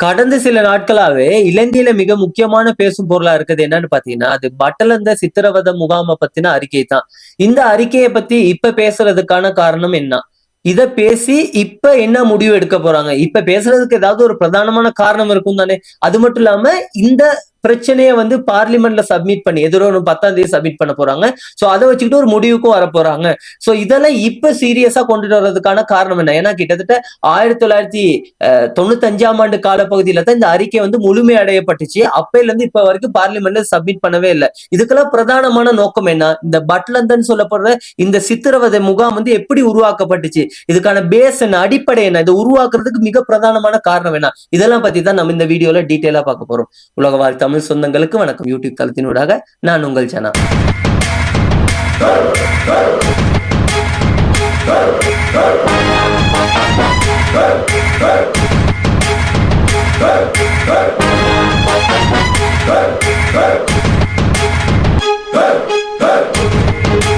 கடந்த சில நாட்களாவே இலங்கையில மிக முக்கியமான பேசும் பொருளா இருக்குது என்னன்னு பாத்தீங்கன்னா அது பட்டலந்த சித்திரவத முகாமை பத்தின அறிக்கை தான். இந்த அறிக்கையை பத்தி இப்ப பேசுறதுக்கான காரணம் என்ன? இத பேசி இப்ப என்ன முடிவு எடுக்க போறாங்க? இப்ப பேசுறதுக்கு ஏதாவது ஒரு பிரதானமான காரணம் இருக்கும் தானே அது மட்டும் இல்லாம இந்த பிரச்சனையை வந்து பார்லிமெண்ட்ல சப்மிட் பண்ணி எதிரும் பத்தாம் தேதி சப்மிட் பண்ண போறாங்க. சோ அதை வச்சுக்கிட்டு ஒரு முடிவுக்கும் வர போறாங்க சோ இதெல்லாம் இப்ப சீரியஸா கொண்டுட்டு வர்றதுக்கான காரணம் என்ன? ஏன்னா கிட்டத்தட்ட ஆயிரத்தி தொள்ளாயிரத்தி தொண்ணூத்தஞ்சாம் ஆண்டு காலப்பகுதியில தான் இந்த அறிக்கை வந்து முழுமை அடையப்பட்டுச்சு. அப்பையில இருந்து இப்ப வரைக்கும் பார்லிமெண்ட்ல சப்மிட் பண்ணவே இல்லை. இதுக்கெல்லாம் பிரதானமான நோக்கம் என்ன? இந்த பட்லந்தன் சொல்லப்படுற இந்த சித்திரவதை முகாம் வந்து எப்படி உருவாக்கப்பட்டுச்சு? இதுக்கான பேஸ் என்ன? அடிப்படை என்ன? இதை உருவாக்குறதுக்கு மிக பிரதானமான காரணம் என்ன? இதெல்லாம் பத்தி தான் நம்ம இந்த வீடியோல டீட்டெயிலா பார்க்க போறோம். உலக வாழ்த்தம் தமிழ் சொந்தங்களுக்கு வணக்கம். யூடியூப் தளத்தினூடாக நான் உங்கள் ஜனா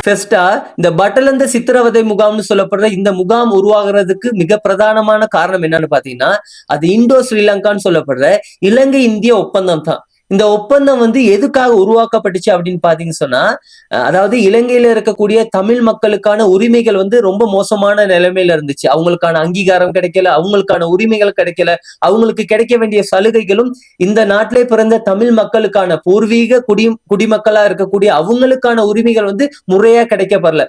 ஃபெஸ்டா இந்த பட்டலந்த சித்திரவதை முகாம்னு சொல்லப்படுற இந்த முகாம் உருவாகிறதுக்கு மிக பிரதானமான காரணம் என்னன்னு பாத்தீங்கன்னா அது இந்தோ ஸ்ரீலங்கான்னு சொல்லப்படுற இலங்கை இந்திய ஒப்பந்தம் தான். இந்த ஒப்பந்தம் வந்து எதுக்காக உருவாக்கப்பட்டுச்சு அப்படின்னு பாத்தீங்கன்னு சொன்னா அதாவது இலங்கையில இருக்கக்கூடிய தமிழ் மக்களுக்கான உரிமைகள் வந்து ரொம்ப மோசமான நிலைமையில இருந்துச்சு. அவங்களுக்கான அங்கீகாரம் கிடைக்கல அவங்களுக்கான உரிமைகள் கிடைக்கல அவங்களுக்கு கிடைக்க வேண்டிய சலுகைகளும் இந்த நாட்டிலே பிறந்த தமிழ் மக்களுக்கான பூர்வீக குடி குடிமக்களா இருக்கக்கூடிய அவங்களுக்கான உரிமைகள் வந்து முறையா கிடைக்கப்படல.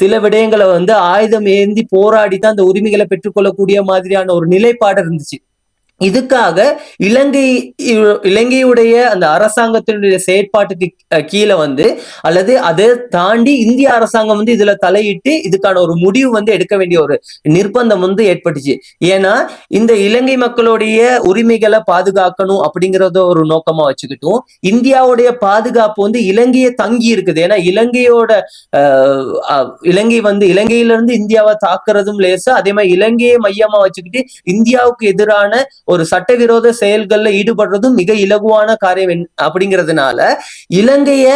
சில விடயங்களை வந்து ஆயுதம் ஏந்தி போராடி தான் அந்த உரிமைகளை பெற்றுக்கொள்ளக்கூடிய மாதிரியான ஒரு நிலைப்பாடு இருந்துச்சு. இதுக்காக இலங்கை இலங்கையுடைய அந்த அரசாங்கத்தினுடைய செயற்பாட்டுக்கு கீழே வந்து அல்லது அதை தாண்டி இந்திய அரசாங்கம் வந்து இதுல தலையிட்டு இதுக்கான ஒரு முடிவு வந்து எடுக்க வேண்டிய ஒரு நிர்பந்தம் வந்து ஏற்பட்டுச்சு. ஏன்னா இந்த இலங்கை மக்களுடைய உரிமைகளை பாதுகாக்கணும் அப்படிங்கறத ஒரு நோக்கமா வச்சுக்கிட்டும் இந்தியாவுடைய பாதுகாப்பு வந்து இலங்கையை தங்கி இருக்குது. ஏன்னா இலங்கையோட அஹ், இலங்கை வந்து இலங்கையில இருந்து இந்தியாவை தாக்குறதும் லேசா அதே மாதிரி இலங்கையை மையமா வச்சுக்கிட்டு இந்தியாவுக்கு எதிரான ஒரு சட்டவிரோத செயல்களில் ஈடுபடுறதும் மிக இலகுவான காரியம் என்- அப்படிங்கிறதுனால இலங்கைய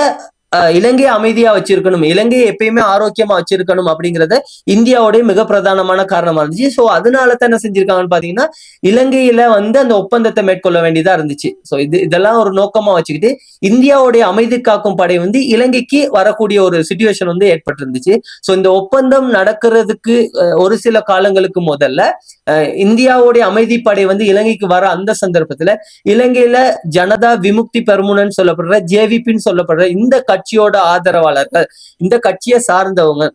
இலங்கையை அமைதியா வச்சிருக்கணும் இலங்கையை எப்பயுமே ஆரோக்கியமா வச்சிருக்கணும் அப்படிங்கறது இந்தியாவுடைய மிக பிரதானமான காரணமா இருந்துச்சு. சோ அதனால தான் என்ன செஞ்சிருக்காங்கன்னு பாத்தீங்கன்னா இலங்கையில வந்து அந்த ஒப்பந்தத்தை மேற்கொள்ள வேண்டியதா இருந்துச்சு. சோ இது இதெல்லாம் ஒரு நோக்கமா வச்சுக்கிட்டு இந்தியாவுடைய அமைதி காக்கும் படை வந்து இலங்கைக்கு வரக்கூடிய ஒரு சுச்சுவேஷன் வந்து ஏற்பட்டிருந்துச்சு. சோ இந்த ஒப்பந்தம் நடக்கிறதுக்கு ஒரு சில காலங்களுக்கு முதல்ல இந்தியாவுடைய அமைதி படை வந்து இலங்கைக்கு வர அந்த சந்தர்ப்பத்துல இலங்கையில ஜனதா விமுக்தி பெருமுனன்னு சொல்லப்படுற ஜேவிபின்னு சொல்லப்படுற இந்த கட்சியோட ஆதரவாளர்கள். இந்த கட்சியை சார்ந்தவங்க.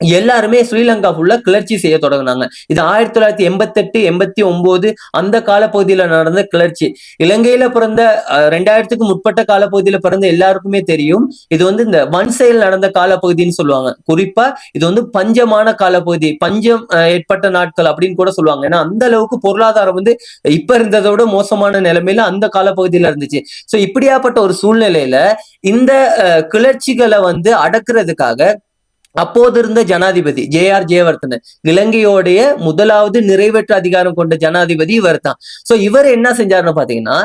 எல்லாருமே ஸ்ரீலங்கா ஃபுல்லா கிளர்ச்சி செய்ய தொடங்கினாங்க. இது ஆயிரத்தி தொள்ளாயிரத்தி எண்பத்தெட்டு எண்பத்தி ஒன்பது அந்த காலப்பகுதியில நடந்த கிளர்ச்சி. இலங்கையில பிறந்த ரெண்டாயிரத்துக்கு முற்பட்ட காலப்பகுதியில பிறந்த எல்லாருக்குமே தெரியும். இது வந்து இந்த வன் செயல் நடந்த காலப்பகுதின்னு சொல்லுவாங்க. குறிப்பா இது வந்து பஞ்சமான காலப்பகுதி. பஞ்சம் அஹ், ஏற்பட்ட நாட்கள் அப்படின்னு கூட சொல்லுவாங்க. ஏன்னா அந்த அளவுக்கு பொருளாதாரம் வந்து இப்ப இருந்ததை விட மோசமான நிலைமையில அந்த காலப்பகுதியில இருந்துச்சு. சோ இப்படியாப்பட்ட ஒரு சூழ்நிலையில இந்த கிளர்ச்சிகளை வந்து அடக்குறதுக்காக அப்போது இருந்த ஜனாதிபதி ஜே ஆர் ஜெயவர்தன இலங்கையோடைய முதலாவது நிறைவேற்று அதிகாரம் கொண்ட ஜனாதிபதி இவர் தான் சோ இவர் என்ன செஞ்சாருன்னு பாத்தீங்கன்னா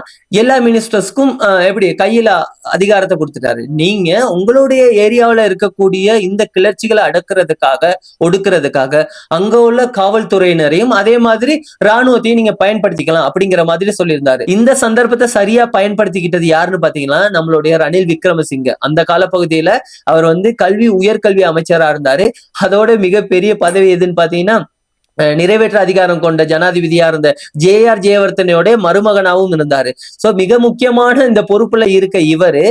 எல்லா மினிஸ்டர்ஸ்க்கும் எப்படி கையில அதிகாரத்தை கொடுத்துட்டாரு. நீங்க உங்களுடைய ஏரியாவில இருக்கக்கூடிய இந்த கிளர்ச்சிகளை அடக்குறதுக்காக ஒடுக்குறதுக்காக அங்க உள்ள காவல்துறையினரையும் அதே மாதிரி ராணுவத்தையும் நீங்க பயன்படுத்திக்கலாம் அப்படிங்கிற மாதிரி சொல்லியிருந்தாரு. இந்த சந்தர்ப்பத்தை சரியா பயன்படுத்திக்கிட்டது யாருன்னு பாத்தீங்கன்னா நம்மளுடைய ரணில் விக்ரமசிங்க. அந்த காலப்பகுதியில அவர் வந்து கல்வி உயர்கல்வி அமைச்சர் இருந்தாரு. அதோட மிகப்பெரிய பதவி எதுன்னு பாத்தீங்கன்னா நிறைவேற்ற அதிகாரம் கொண்ட ஜனாதிபதியா இருந்த ஜே ஆர் ஜெயவர்தனையோட மருமகனாவும் இருந்தாரு. சோ மிக முக்கியமான இந்த பொறுப்புல இருக்க இவரு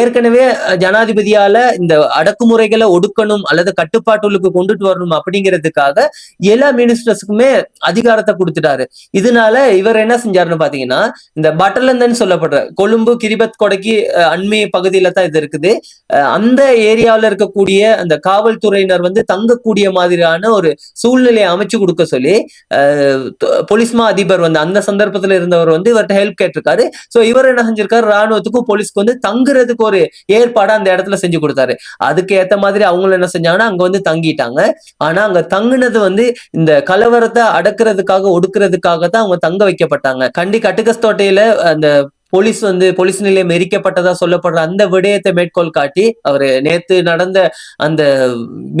ஏற்கனவே ஜனாதிபதியால இந்த அடக்குமுறைகளை ஒடுக்கணும் அல்லது கட்டுப்பாட்டுகளுக்கு கொண்டுட்டு வரணும் அப்படிங்கிறதுக்காக எல்லா மினிஸ்டர்ஸுக்குமே அதிகாரத்தை கொடுத்துட்டாரு. இதனால இவர் என்ன செஞ்சாருன்னு பாத்தீங்கன்னா இந்த பட்டலந்தன் சொல்லப்படுற கொழும்பு கிரிபத் கொடைக்கு அண்மை அண்மைய பகுதியில தான் இது இருக்குது. அந்த ஏரியாவில் இருக்கக்கூடிய அந்த காவல்துறையினர் வந்து தங்கக்கூடிய மாதிரியான ஒரு சூழ்நிலையை அமைச்சு கொடுக்க சொல்லி போலீஸ்மா போலீஸ் மா அதிபர் வந்து அந்த சந்தர்ப்பத்துல இருந்தவர் வந்து இவர்கிட்ட ஹெல்ப் கேட்டிருக்காரு. ஸோ இவர் என்ன செஞ்சிருக்காரு? ராணுவத்துக்கும் போலீஸ்க்கு வந்து தங்க தங்குறதுக்கு ஒரு ஏற்பாடு அந்த இடத்துல செஞ்சு கொடுத்தாரு. அதுக்கு ஏத்த மாதிரி அவங்களும் என்ன செஞ்சாங்கன்னா அங்க வந்து தங்கிட்டாங்க. ஆனா அங்க தங்குனது வந்து இந்த கலவரத்தை அடக்குறதுக்காக ஒடுக்குறதுக்காக தான் அவங்க தங்க வைக்கப்பட்டாங்க. கண்டி கட்டுக்கஸ்தோட்டையில அந்த போலீஸ் வந்து போலீஸ் நிலையம் எரிக்கப்பட்டதா சொல்லப்படுற அந்த விடயத்தை மேற்கோள் காட்டி அவர் நேத்து நடந்த அந்த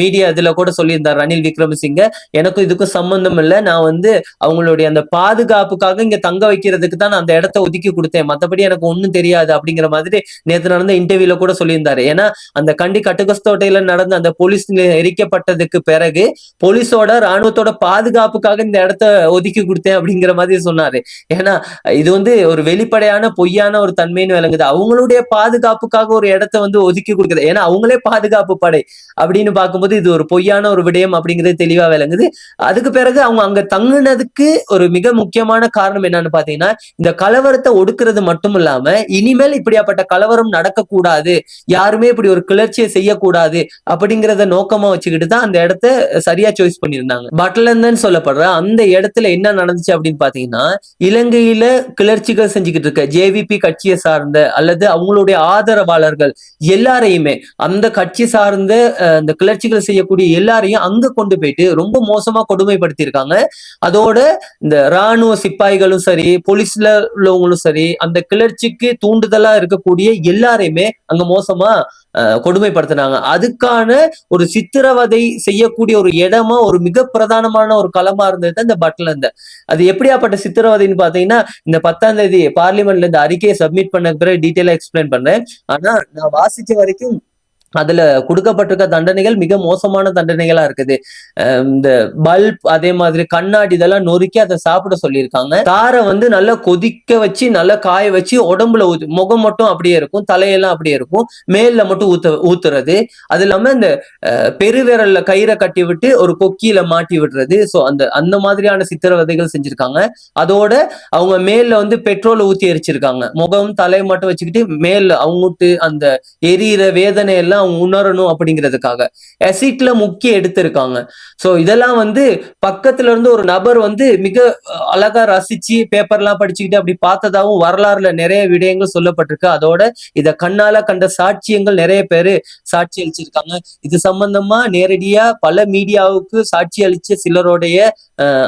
மீடியா இதுல கூட சொல்லியிருந்தார் ரணில் விக்ரமசிங்க. எனக்கும் இதுக்கும் சம்பந்தம் இல்லை. நான் வந்து அவங்களுடைய அந்த பாதுகாப்புக்காக இங்க தங்க வைக்கிறதுக்கு தான் நான் அந்த இடத்த ஒதுக்கி கொடுத்தேன். மத்தபடி எனக்கு ஒண்ணும் தெரியாது அப்படிங்கிற மாதிரி நேத்து நடந்த இன்டர்வியூல கூட சொல்லியிருந்தாரு. ஏன்னா அந்த கண்டி கட்டுகஸ்தோட்டையில நடந்த அந்த போலீஸ் நிலையம் எரிக்கப்பட்டதுக்கு பிறகு போலீஸோட ராணுவத்தோட பாதுகாப்புக்காக இந்த இடத்த ஒதுக்கி கொடுத்தேன் அப்படிங்கிற மாதிரி சொன்னாரு. ஏன்னா இது வந்து ஒரு வெளிப்படையான பொய்யான ஒரு தன்மைன்னு விளங்குது. அவங்களுடைய பாதுகாப்புக்காக ஒரு இடத்த வந்து ஒதுக்கி கொடுக்குது. ஏன்னா அவங்களே பாதுகாப்பு படை அப்படின்னு பார்க்கும்போது இது ஒரு பொய்யான ஒரு விடயம் அப்படிங்கிறது தெளிவா விளங்குது. அதுக்கு பிறகு அவங்க அங்க தங்குனதுக்கு ஒரு மிக முக்கியமான காரணம் என்னன்னு பாத்தீங்கன்னா இந்த கலவரத்தை ஒடுக்குறது மட்டும் இல்லாம இனிமேல் இப்படியாப்பட்ட கலவரம் நடக்கக்கூடாது. யாருமே இப்படி ஒரு கிளர்ச்சியை செய்யக்கூடாது அப்படிங்கிறத நோக்கமா வச்சுக்கிட்டு தான் அந்த இடத்த சரியா சாய்ஸ் பண்ணியிருந்தாங்க. பட்லந்தன் சொல்லப்படுற அந்த இடத்துல என்ன நடந்துச்சு அப்படின்னு பாத்தீங்கன்னா இலங்கையில கிளர்ச்சிகள் செஞ்சுக்கிட்டு இருக்க ஜே ஏவிபி கட்சியை சார்ந்த அல்லது அவங்களுடைய ஆதரவாளர்கள் எல்லாரையுமே அந்த கட்சி சார்ந்த அந்த கிளர்ச்சிகள் செய்யக்கூடிய எல்லாரையும் அங்க கொண்டு போயிட்டு ரொம்ப மோசமா கொடுமைப்படுத்தியிருக்காங்க. அதோட இந்த ராணுவ சிப்பாய்களும் சரி போலீஸ்ல உள்ளவங்களும் சரி அந்த கிளர்ச்சிக்கு தூண்டுதலா இருக்கக்கூடிய எல்லாரையுமே அங்க மோசமா கொடுமைப்படுத்தினாங்க. அதுக்கான ஒரு சித்திரவதை செய்யக்கூடிய ஒரு இடமா ஒரு மிக பிரதானமான ஒரு களமா இருந்தது இந்த பட்லந்த அது எப்படியாப்பட்ட சித்திரவதைன்னு பாத்தீங்கன்னா இந்த பத்தாம் தேதி பார்லிமெண்ட்ல அறிக்கையை சப்மிட் பண்ண பிறகு டீட்டெயிலாக எக்ஸ்பிளைன் பண்றேன். ஆனா நான் வாசிச்ச வரைக்கும் அதுல கொடுக்கப்பட்டிருக்க தண்டனைகள் மிக மோசமான தண்டனைகளா இருக்குது. இந்த பல்ப் அதே மாதிரி கண்ணாடி இதெல்லாம் நொறுக்கி அதை சாப்பிட சொல்லியிருக்காங்க. தாரை வந்து நல்லா கொதிக்க வச்சு நல்லா காய வச்சு உடம்புல ஊத்து முகம் மட்டும் அப்படியே இருக்கும் தலையெல்லாம் அப்படியே இருக்கும். மேல்ல மட்டும் ஊத்த ஊத்துறது. அது இல்லாம இந்த பெருவிரல்ல கயிறை கட்டி விட்டு ஒரு கொக்கியில மாட்டி விடுறது. சோ அந்த அந்த மாதிரியான சித்திரவதைகள் செஞ்சிருக்காங்க. அதோட அவங்க மேல்ல வந்து பெட்ரோல் ஊத்தி எரிச்சிருக்காங்க. முகம் தலை மட்டும் வச்சுக்கிட்டு மேல்ல அவங்கட்டு அந்த எரியிற வேதனை எல்லாம் அவங்க உணரணும் அப்படிங்கிறதுக்காக. எசிட்ல முக்கிய எடுத்திருக்காங்க. ஸோ இதெல்லாம் வந்து பக்கத்துல இருந்து ஒரு நபர் வந்து மிக அழகா ரசிச்சு பேப்பர்லாம் படிச்சுக்கிட்டு அப்படி பார்த்ததாவும் வரலாறுல நிறைய விடயங்கள் சொல்லப்பட்டிருக்கு. அதோட இத கண்ணால கண்ட சாட்சியங்கள் நிறைய பேரு சாட்சி அளிச்சிருக்காங்க. இது சம்பந்தமா நேரடியா பல மீடியாவுக்கு சாட்சி அளிச்ச சிலருடைய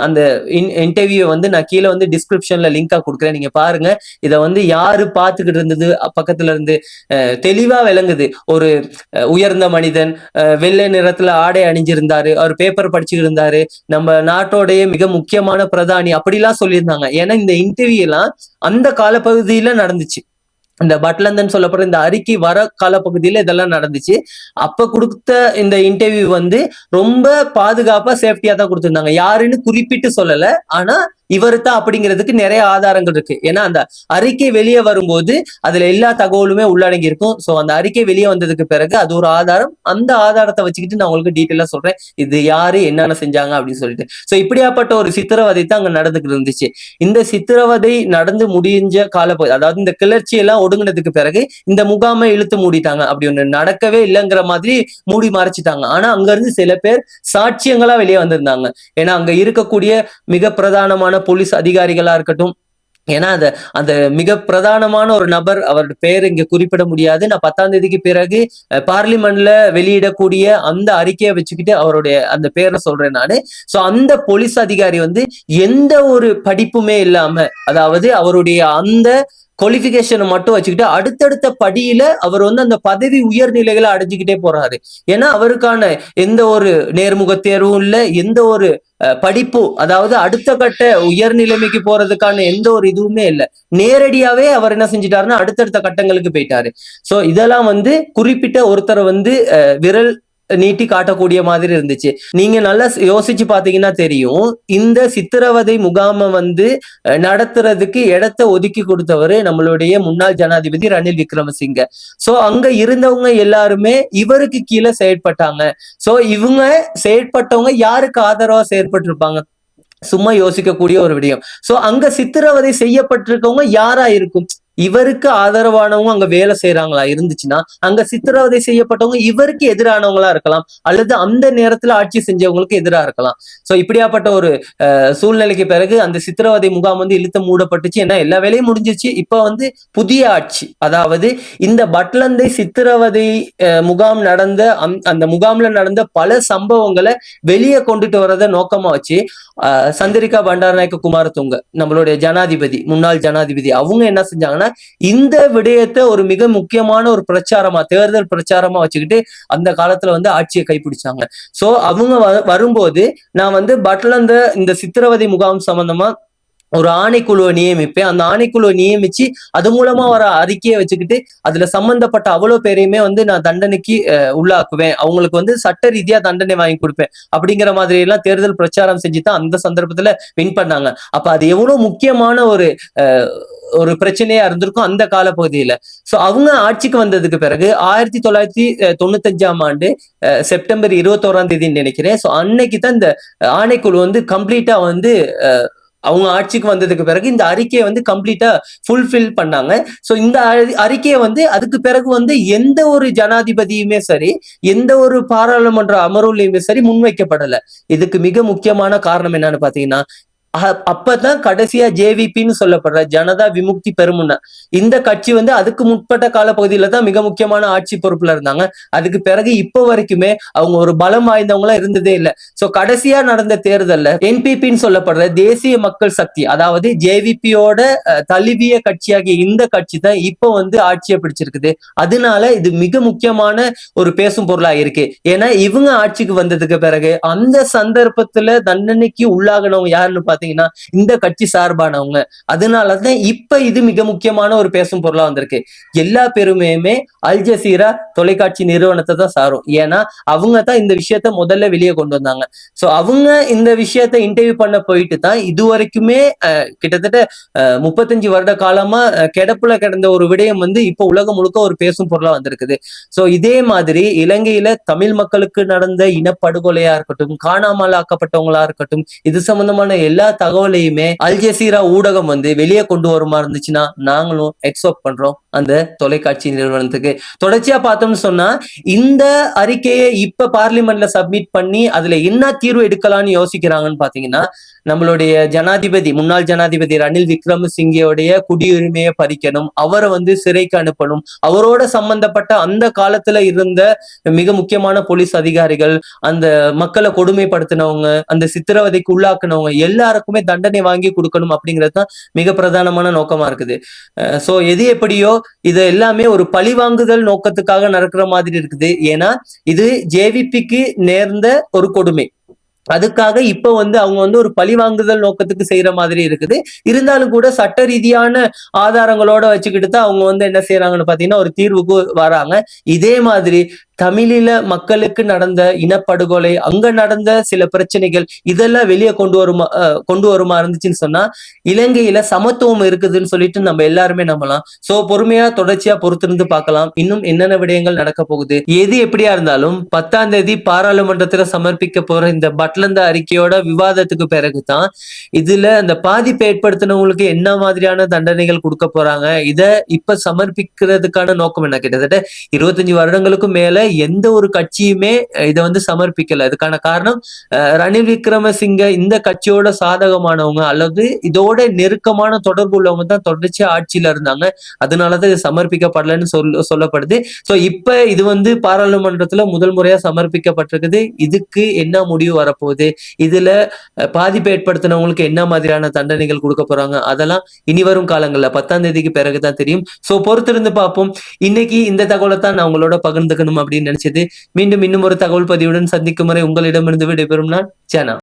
அந்த இன்டர்வியூ வந்து நான் கீழே வந்து டிஸ்கிரிப்ஷன்ல லிங்கா கொடுக்குறேன். நீங்க பாருங்க. இதை வந்து யாரு பார்த்துக்கிட்டு இருந்தது? பக்கத்துல இருந்து தெளிவா விளங்குது. ஒரு அஹ், உயர்ந்த மனிதன் அஹ், வெள்ளை நிறத்துல ஆடை அணிஞ்சிருந்தாரு. அவர் பேப்பர் படிச்சுட்டு இருந்தாரு. நம்ம நாட்டோடைய மிக முக்கியமான பிரதானி. அப்படிலாம் சொல்லியிருந்தாங்க. ஏன்னா இந்த இன்டர்வியூ எல்லாம் அந்த காலப்பகுதியில நடந்துச்சு. இந்த பட்லந்தன் சொல்லப்படுற இந்த அறிக்கை வர காலப்பகுதியில இதெல்லாம் நடந்துச்சு. அப்ப கொடுத்த இந்த இன்டர்வியூ வந்து ரொம்ப பாதுகாப்பா சேஃப்டியா தான் கொடுத்திருந்தாங்க. யாருன்னு குறிப்பிட்டு சொல்லல. ஆனா இவரு தான் அப்படிங்கிறதுக்கு நிறைய ஆதாரங்கள் இருக்கு. ஏன்னா அந்த அறிக்கை வெளியே வரும்போது அதுல எல்லா தகவலுமே உள்ளடங்கி இருக்கும். சோ அந்த அறிக்கை வெளியே வந்ததுக்கு பிறகு அது ஒரு ஆதாரம். அந்த ஆதாரத்தை வச்சுக்கிட்டு நான் உங்களுக்கு டீட்டெயிலா சொல்றேன். இது யாரு என்னென்ன செஞ்சாங்க அப்படின்னு சொல்லிட்டு. சோ இப்படியாப்பட்ட ஒரு சித்திரவதை தான் அங்க நடந்துகிட்டு இருந்துச்சு. இந்த சித்திரவதை நடந்து முடிஞ்ச கால அதாவது இந்த கிளர்ச்சி எல்லாம் ஒடுங்கினதுக்கு பிறகு இந்த முகாமை இழுத்து மூடிட்டாங்க. அப்படி ஒண்ணு நடக்கவே இல்லைங்கிற மாதிரி மூடி மறைச்சிட்டாங்க. ஆனா அங்க இருந்து சில பேர் சாட்சியங்களா வெளியே வந்திருந்தாங்க. ஏன்னா அங்க இருக்கக்கூடிய மிக பிரதானமான போலீஸ் அதிகாரிகளா இருக்கட்டும். ஏன்னா அந்த அந்த மிக பிரதானமான ஒரு நபர் அவரோட பெயர் இங்க குறிப்பிட முடியாது. நான் பத்தாம் தேதிக்கு பிறகு பார்லிமெண்ட்ல வெளியிடக்கூடிய அந்த அறிக்கையை வச்சுக்கிட்டு அவருடைய அந்த பேரை சொல்றேன் நானு. சோ அந்த போலீஸ் அதிகாரி வந்து எந்த ஒரு படிப்புமே இல்லாம அதாவது அவருடைய அந்த குவாலிபிகேஷனை மட்டும் வச்சுக்கிட்டு அடுத்தடுத்த படியில அவர் வந்து அந்த பதவி உயர்நிலைகளை அடைஞ்சுக்கிட்டே போறாரு. ஏன்னா அவருக்கான எந்த ஒரு நேர்முக தேர்வும் இல்லை எந்த ஒரு படிப்பு அதாவது அடுத்த கட்ட உயர் நிலைமைக்கு போறதுக்கான எந்த ஒரு இதுவுமே இல்லை. நேரடியாவே அவர் என்ன செஞ்சிட்டாருன்னா அடுத்தடுத்த கட்டங்களுக்கு போயிட்டாரு. சோ இதெல்லாம் வந்து குறிப்பிட்ட ஒருத்தரை வந்து விரல் நீட்டி காட்டக்கூடிய மாதிரி இருந்துச்சு. நீங்க நல்லா யோசிச்சு பாத்தீங்கன்னா தெரியும். இந்த சித்திரவதை முகாமை வந்து நடத்துறதுக்கு இடத்த ஒதுக்கி கொடுத்தவர் நம்மளுடைய முன்னாள் ஜனாதிபதி ரணில் விக்ரமசிங்க. சோ அங்க இருந்தவங்க எல்லாருமே இவருக்கு கீழே செயற்பட்டாங்க. சோ இவங்க செயற்பட்டவங்க யாருக்கு ஆதரவா செயற்பட்டிருப்பாங்க? சும்மா யோசிக்கக்கூடிய ஒரு விடயம். சோ அங்க சித்திரவதை செய்யப்பட்டிருக்கவங்க யாரா இருக்கும்? இவருக்கு ஆதரவானவங்க அங்க வேலை செய்யறாங்களா இருந்துச்சுன்னா அங்க சித்திரவதை செய்யப்பட்டவங்க இவருக்கு எதிரானவங்களா இருக்கலாம். அல்லது அந்த நேரத்துல ஆட்சி செஞ்சவங்களுக்கு எதிராக இருக்கலாம். சோ இப்படியாப்பட்ட ஒரு அஹ், சூழ்நிலைக்கு பிறகு அந்த சித்திரவதை முகாம் வந்து இழுத்து மூடப்பட்டுச்சு. ஏன்னா எல்லா வேலையும் முடிஞ்சிச்சு இப்ப வந்து புதிய ஆட்சி. அதாவது இந்த பட்லந்தை சித்திரவதை முகாம் நடந்த அந்த- அந்த முகாம்ல நடந்த பல சம்பவங்களை வெளியே கொண்டுட்டு வரத நோக்கமா வச்சு சந்திரிகா பண்டாரநாயக்க குமாரத்துங்க நம்மளுடைய ஜனாதிபதி முன்னாள் ஜனாதிபதி அவங்க என்ன செஞ்சாங்கன்னா இந்த விடயத்தை ஒரு மிக முக்கியமான ஒரு பிரச்சாரமா தேர்தல் பிரச்சாரமா வச்சுக்கிட்டு அந்த காலத்துல வந்து ஆட்சியை கைப்பிடிச்சாங்க. சோ அவங்க வ- வரும்போது நான் வந்து பட்லந்த இந்த சித்திரவதை முகாம் சம்பந்தமா ஒரு ஆணைக்குழுவை நியமிப்பேன். அந்த ஆணைக்குழுவை நியமிச்சு அது மூலமா வர அறிக்கையை வச்சுக்கிட்டு அதுல சம்பந்தப்பட்ட அவ்வளவு பேரையுமே வந்து நான் தண்டனைக்கு உள்ளாக்குவேன். அவங்களுக்கு வந்து சட்ட ரீதியா தண்டனை வாங்கி கொடுப்பேன். அப்படிங்கிற மாதிரி எல்லாம் தேர்தல் பிரச்சாரம் செஞ்சு தான் அந்த சந்தர்ப்பத்துல வின் பண்ணாங்க. அப்ப அது எவ்வளவு முக்கியமான ஒரு அஹ், ஒரு பிரச்சனையா இருந்திருக்கும் அந்த காலப்பகுதியில. சோ அவங்க ஆட்சிக்கு வந்ததுக்கு பிறகு ஆயிரத்தி தொள்ளாயிரத்தி தொண்ணூத்தஞ்சாம் ஆண்டு அஹ், செப்டம்பர் இருபத்தோராம் தேதின்னு நினைக்கிறேன். சோ அன்னைக்கு தான் இந்த ஆணைக்குழு வந்து கம்ப்ளீட்டா வந்து அவங்க ஆட்சிக்கு வந்ததுக்கு பிறகு இந்த அறிக்கையை வந்து கம்ப்ளீட்டா ஃபுல்ஃபில் பண்ணாங்க. சோ இந்த அறிக்கையை வந்து அதுக்கு பிறகு வந்து எந்த ஒரு ஜனாதிபதியுமே சரி எந்த ஒரு பாராளுமன்ற அமர்வுலையுமே சரி முன்வைக்கப்படல. இதுக்கு மிக முக்கியமான காரணம் என்னன்னு பாத்தீங்கன்னா அப்பதான் கடைசியா ஜேவிபின்னு சொல்லப்படுற ஜனதா விமுக்தி பெருமுன்னா. இந்த கட்சி வந்து அதுக்கு முற்பட்ட காலப்பகுதியில தான் மிக முக்கியமான ஆட்சி பொறுப்புல இருந்தாங்க. அதுக்கு பிறகு இப்போ வரைக்குமே அவங்க ஒரு பலம் வாய்ந்தவங்களா இருந்ததே இல்ல. சோ கடைசியா நடந்த தேர்தல்ல என்பிபின்னு சொல்லப்படுற தேசிய மக்கள் சக்தி அதாவது ஜேவிபியோட தழுவிய கட்சியாகிய இந்த கட்சி தான் இப்போ வந்து ஆட்சியை பிடிச்சிருக்குது. அதனால இது மிக முக்கியமான ஒரு பேசும் பொருளா இருக்கு. ஏன்னா இவங்க ஆட்சிக்கு வந்ததுக்கு பிறகு அந்த சந்தர்ப்பத்துல தண்டனைக்கு உள்ளாகினவங்க யாருன்னு பாத்தீங்கன்னா இந்த கட்சி சார்பானவங்க. அதனாலதான் இப்ப இது மிக முக்கியமான ஒரு பேசும் பொருளா வந்திருக்கு. எல்லா பெருமையுமே அல் ஜசீரா தொலைக்காட்சி நிறுவனத்தை தான் சாரும். ஏன்னா அவங்க தான் இந்த விஷயத்த முதல்ல வெளியே கொண்டு வந்தாங்க. சோ அவங்க இந்த விஷயத்த இன்டர்வியூ பண்ண போயிட்டு தான் இது வரைக்குமே கிட்டத்தட்ட முப்பத்தஞ்சு வருட காலமா கிடப்புல கிடந்த ஒரு விடயம் வந்து இப்போ உலகம் முழுக்க ஒரு பேசும் பொருளா வந்திருக்குது. சோ இதே மாதிரி இலங்கையில தமிழ் மக்களுக்கு நடந்த இனப்படுகொலையா இருக்கட்டும் காணாமல் ஆக்கப்பட்டவங்களா இருக்கட்டும் இது சம்பந்தமான எல்லா தகவலையுமே அல் ஜசீரா ஊடகம் வந்து வெளியே கொண்டு வருமா இருந்துச்சுன்னா நாங்களும் எக்ஸ்பெக்ட் பண்றோம் அந்த தொலைக்காட்சி நிறுவனத்துக்கு. தொடர்ச்சியா பார்த்தோம்னு சொன்னா இந்த அறிக்கையை இப்ப பார்லிமெண்ட்ல சப்மிட் பண்ணி அதுல என்ன தீர்வு எடுக்கலாம்னு யோசிக்கிறாங்கன்னு பாத்தீங்கன்னா நம்மளுடைய ஜனாதிபதி முன்னாள் ஜனாதிபதி ரணில் விக்ரமசிங்கேவுடைய குடியுரிமையை பறிக்கணும். அவரை வந்து சிறைக்கு அனுப்பணும். அவரோட சம்பந்தப்பட்ட அந்த காலத்துல இருந்த மிக முக்கியமான போலீஸ் அதிகாரிகள் அந்த மக்களை கொடுமைப்படுத்தினவங்க அந்த சித்திரவதைக்கு உள்ளாக்குனவங்க எல்லாருக்குமே தண்டனை வாங்கி கொடுக்கணும் அப்படிங்கிறது தான் மிக பிரதானமான நோக்கமா இருக்குது. சோ எது எப்படியோ இது எல்லாமே ஒரு பழிவாங்குதல் நோக்கத்துக்காக நடக்கிற மாதிரி இருக்குது. ஏன்னா இது ஜேவிபிக்கு நேர்ந்த ஒரு கொடுமை. அதுக்காக இப்ப வந்து அவங்க வந்து ஒரு பழிவாங்குதல் நோக்கத்துக்கு செய்யற மாதிரி இருக்குது. இருந்தாலும் கூட சட்ட ரீதியான ஆதாரங்களோட வச்சுக்கிட்டு தான் அவங்க வந்து என்ன செய்யறாங்கன்னு பாத்தீங்கன்னா ஒரு தீர்வுக்கு வராங்க. இதே மாதிரி தமிழில மக்களுக்கு நடந்த இனப்படுகொலை அங்க நடந்த சில பிரச்சனைகள் இதெல்லாம் வெளியே கொண்டு வருமா கொண்டு வருமா இருந்துச்சுன்னு சொன்னா இலங்கையில சமத்துவம் இருக்குதுன்னு சொல்லிட்டு நம்ம எல்லாருமே நம்பலாம். சோ பொறுமையா தொடர்ச்சியா பொறுத்திருந்து பார்க்கலாம். இன்னும் என்னென்ன விடயங்கள் நடக்க போகுது? எது எப்படியா இருந்தாலும் பத்தாம் தேதி பாராளுமன்றத்துல சமர்ப்பிக்க போற இந்த பட்லந்த அறிக்கையோட விவாதத்துக்கு பிறகுதான் இதுல அந்த பாதிப்பை ஏற்படுத்தினவங்களுக்கு என்ன மாதிரியான தண்டனைகள் கொடுக்க போறாங்க இதை இப்ப சமர்ப்பிக்கிறதுக்கான நோக்கம் என்ன? கிட்டத்தட்ட இருபத்தஞ்சு வருடங்களுக்கும் மேல எந்த ஒரு கட்சியுமே இதை வந்து சமர்ப்பிக்கல. இதுக்கான காரணம் ரணில் விக்ரமசிங்க இந்த கட்சியோட சாதகமானவங்க அல்லது இதோட நெருக்கமான தொடர்பு உள்ளவங்க தான் தொடர்ச்சி ஆட்சியில இருந்தாங்க. அதனாலதான் இது சமர்ப்பிக்கப்படலன்னு சொல் சொல்லப்படுது. ஸோ இப்ப இது வந்து பாராளுமன்றத்துல முதல் முறையா சமர்ப்பிக்கப்பட்டிருக்குது. இதுக்கு என்ன முடிவு வரப்போகுது? இதுல பாதிப்பு பாதிப்பை ஏற்படுத்தினவங்களுக்கு என்ன மாதிரியான தண்டனைகள் கொடுக்க போறாங்க? அதெல்லாம் இனி வரும் காலங்கள்ல. பத்தாம் தேதிக்கு பிறகுதான் தெரியும். சோ பொறுத்திருந்து பார்ப்போம். இன்னைக்கு இந்த தகவலை தான் நான் உங்களோட பகிர்ந்துக்கணும் அப்படின்னு நினைச்சது. மீண்டும் இன்னும் ஒரு தகவல் பதிவுடன் சந்திக்கும் வரை உங்களிடமிருந்து விடைபெறும் நான் சேனா.